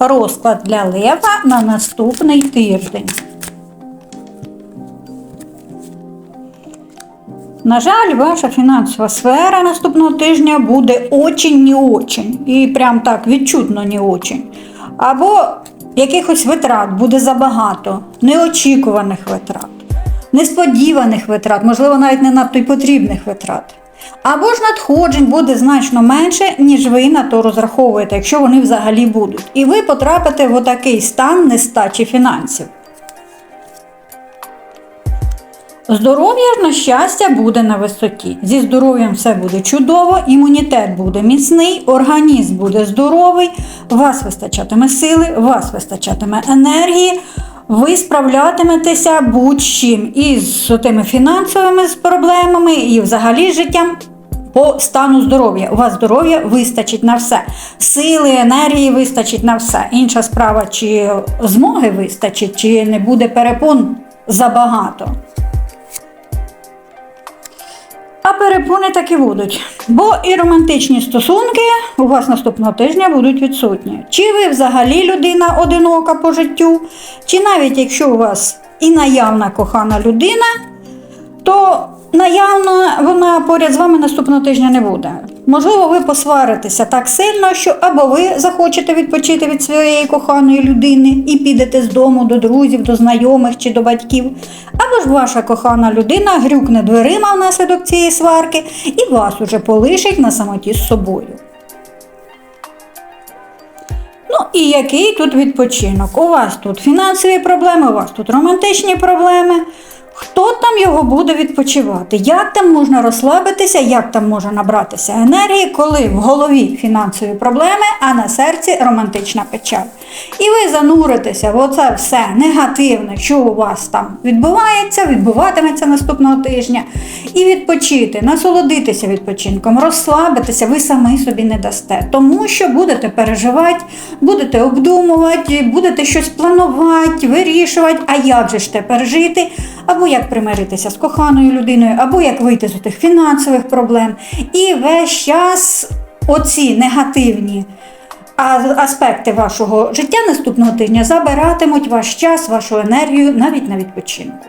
розклад для лева на наступний тиждень. На жаль, ваша фінансова сфера наступного тижня буде очень не очень. І прям так відчутно не очень. Або якихось витрат буде забагато, неочікуваних витрат, несподіваних витрат, можливо, навіть не надто й потрібних витрат. Або ж надходжень буде значно менше, ніж ви на то розраховуєте, якщо вони взагалі будуть. І ви потрапите в отакий стан нестачі фінансів. Здоров'я ж на щастя буде на висоті. Зі здоров'ям все буде чудово, імунітет буде міцний, організм буде здоровий, вас вистачатиме сили, вас вистачатиме енергії, ви справлятиметеся будь-чим і з тими фінансовими проблемами, і взагалі життям. По стану здоров'я. У вас здоров'я вистачить на все. Сили, енергії вистачить на все. Інша справа, чи змоги вистачить, чи не буде перепон забагато. Перепони таки будуть. Бо і романтичні стосунки у вас наступного тижня будуть відсутні. Чи ви взагалі людина одинока по життю, чи навіть якщо у вас і наявна кохана людина, то наявна вона поряд з вами наступного тижня не буде. Можливо, ви посваритеся так сильно, що або ви захочете відпочити від своєї коханої людини і підете з дому до друзів, до знайомих чи до батьків, ж ваша кохана людина грюкне дверима внаслідок цієї сварки і вас уже полишить на самоті з собою. Ну і який тут відпочинок? У вас тут фінансові проблеми, у вас тут романтичні проблеми. Хто там його буде відпочивати? Як там можна розслабитися, як там можна набратися енергії, коли в голові фінансові проблеми, а на серці романтична печаль? І ви зануритеся в оце все негативне, що у вас там відбувається, відбуватиметься наступного тижня, і відпочити, насолодитися відпочинком, розслабитися, ви самі собі не дасте, тому що будете переживати, будете обдумувати, будете щось планувати, вирішувати, а як же ж тепер жити, або як примиритися з коханою людиною, або як вийти з тих фінансових проблем. І весь час оці негативні аспекти вашого життя наступного тижня забиратимуть ваш час, вашу енергію навіть на відпочинку.